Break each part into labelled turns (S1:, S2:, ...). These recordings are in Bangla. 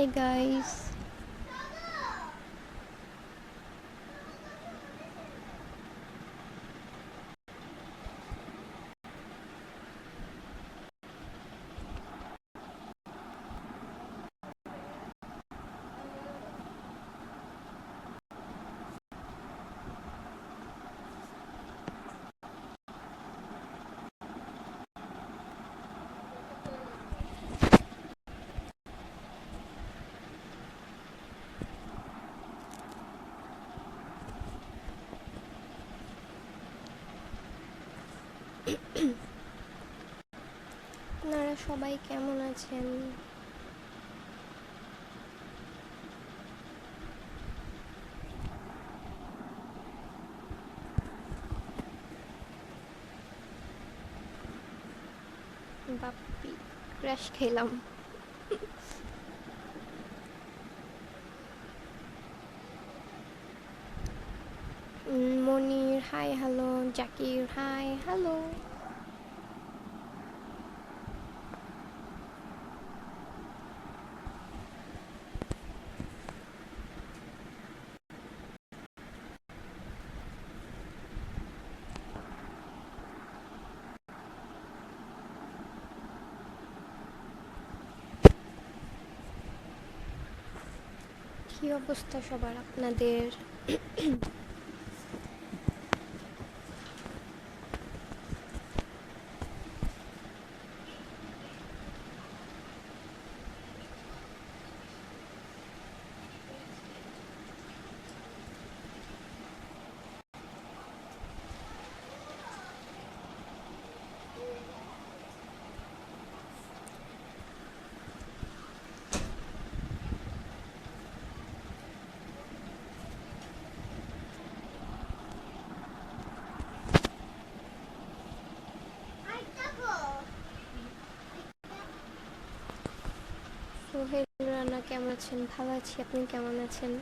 S1: Hey guys! আপনারা সবাই কেমন আছেন? বাপ্পি ক্র্যাশ খেলাম। Monir hi hello Zakir hi hello কি অবস্থা সবার আপনাদের সোহেল রানা কেমন আছেন? ভালো আছি। আপনি কেমন আছেন?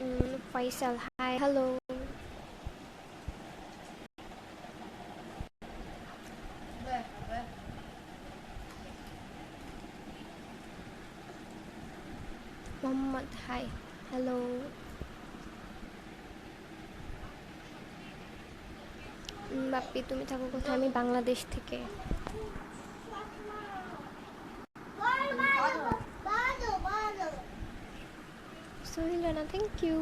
S1: উম, Faisal hi hello Mohammad hi hello um, Bappi, তুমি থাকো কোথায়? আমি বাংলাদেশ থেকে। রানা থ্যাংক ইউ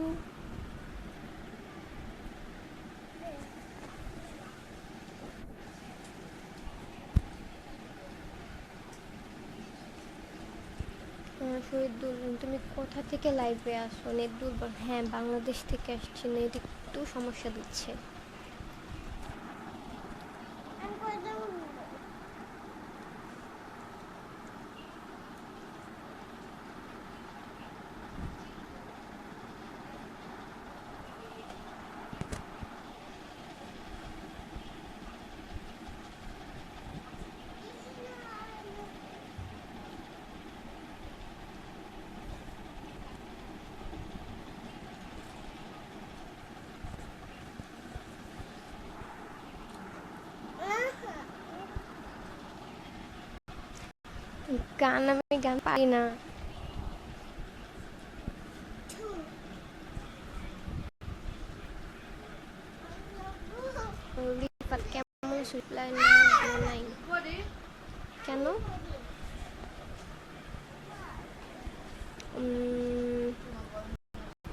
S1: শহীদুল, তুমি কোথা থেকে লাইভে আসো? নেট দুর্বল হ্যাঁ বাংলাদেশ থেকে আসছি। নেট একটু সমস্যা দিচ্ছে। গান, আমি গান পারি না। কেমন রিপ্লাই নাই। কেন?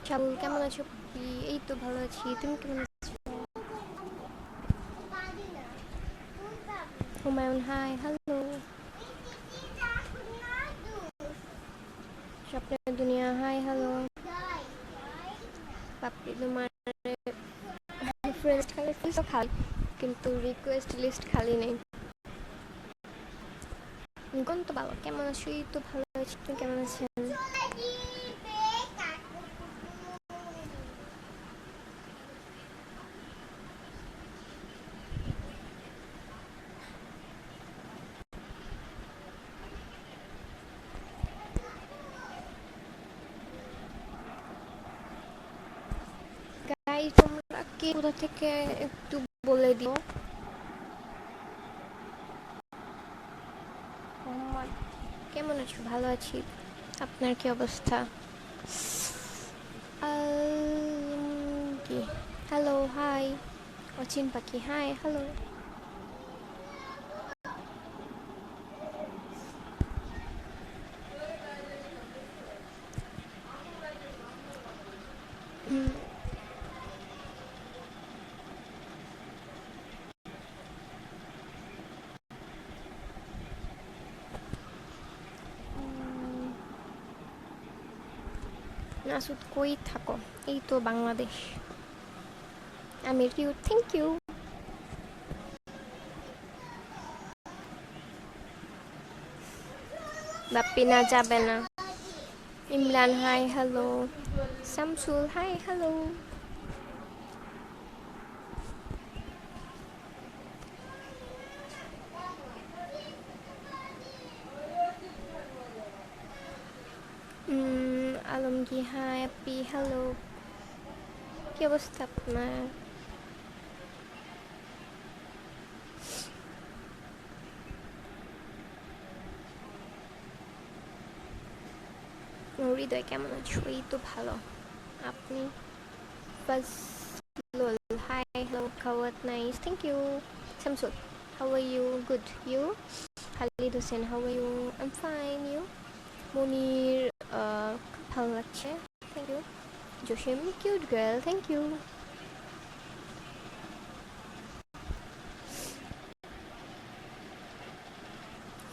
S1: শাবুল কেমন আছো? এই তো ভালো আছি। তুমি কেমন আছো? হুমায়ুন হাই হ্যালো স্বপ্নের দুনিয়া হাই হ্যালো পাপ্পি তোমার ফ্রেন্ড খালি খালি, কিন্তু রিকোয়েস্ট লিস্ট খালি নেই। গন্ত ভালো কেমন আছো? এই তো ভালো আছি, তুমি কেমন আছেন গাই তোমরা কে কোথা থেকে একটু বলে দিও? কেমন আছো? ভালো আছি। আপনার কি অবস্থা? Hello, hi. অচিন পাখি, হাই, হ্যালো। নাসুদ কই থাকো? এই তো বাংলাদেশ। আমি কিউ থ্যাংক ইউ। বাপ্পি না, যাবে না। Imran, hi, hello. Shamsul, hi, hello. Alamgir hi আপি হ্যালো কি অবস্থা আপনার ও, হৃদয় কেমন আছো এই তো ভালো আপনি Fazlul, hi, hello, Kawat, nice, thank you. Samsul, how are you? Good, you? Khalid Hussein, how are you? I'm fine, you? Munir, uh, খুব ভালো লাগছে, thank you. Joshim, cute girl, thank you.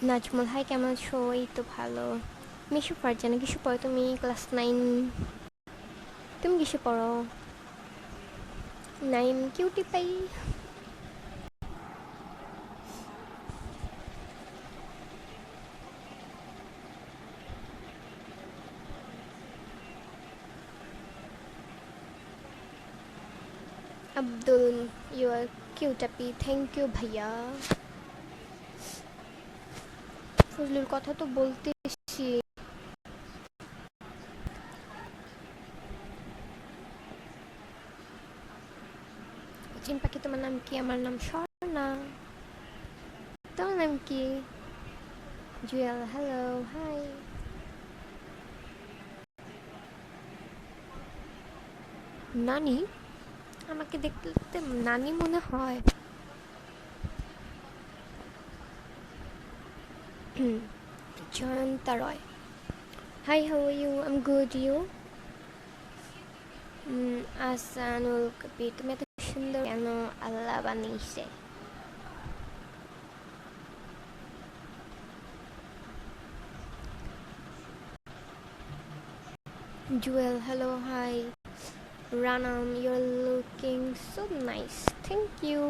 S1: Nazmul hi কেমন আছো? এই তো ভালো। মিশু ফারজানা কিসে পড়ো তুমি? ক্লাস নাইন তুমি কিসে পড়ো? Nine cutie pie Abdul you are cute Api thank you ভাইয়া ফজলুর কথা তো বলতেছি চিন পাখি তোমার নাম কি আমার নাম স্বর্ণা তোমার নাম কি জুয়েল হ্যালো হাই নানি আমাকে দেখতে দেখতে নানি মনে হয় Jayanta Roy. Hi how you I'm good you Asanul Kabir, তুমি এত সুন্দর কেন আল্লাহ বানিয়েছে? Jewel hello hi রানাম your looking nice thank you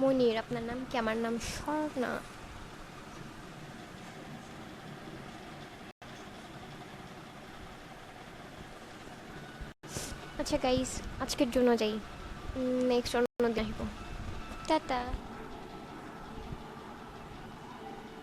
S1: Monir আপনার নাম কি? আমার নাম স্বর্ণা। আচ্ছা গাইস আজকের জন্য যাই। নেক্সট অন্য আসব। টাটা।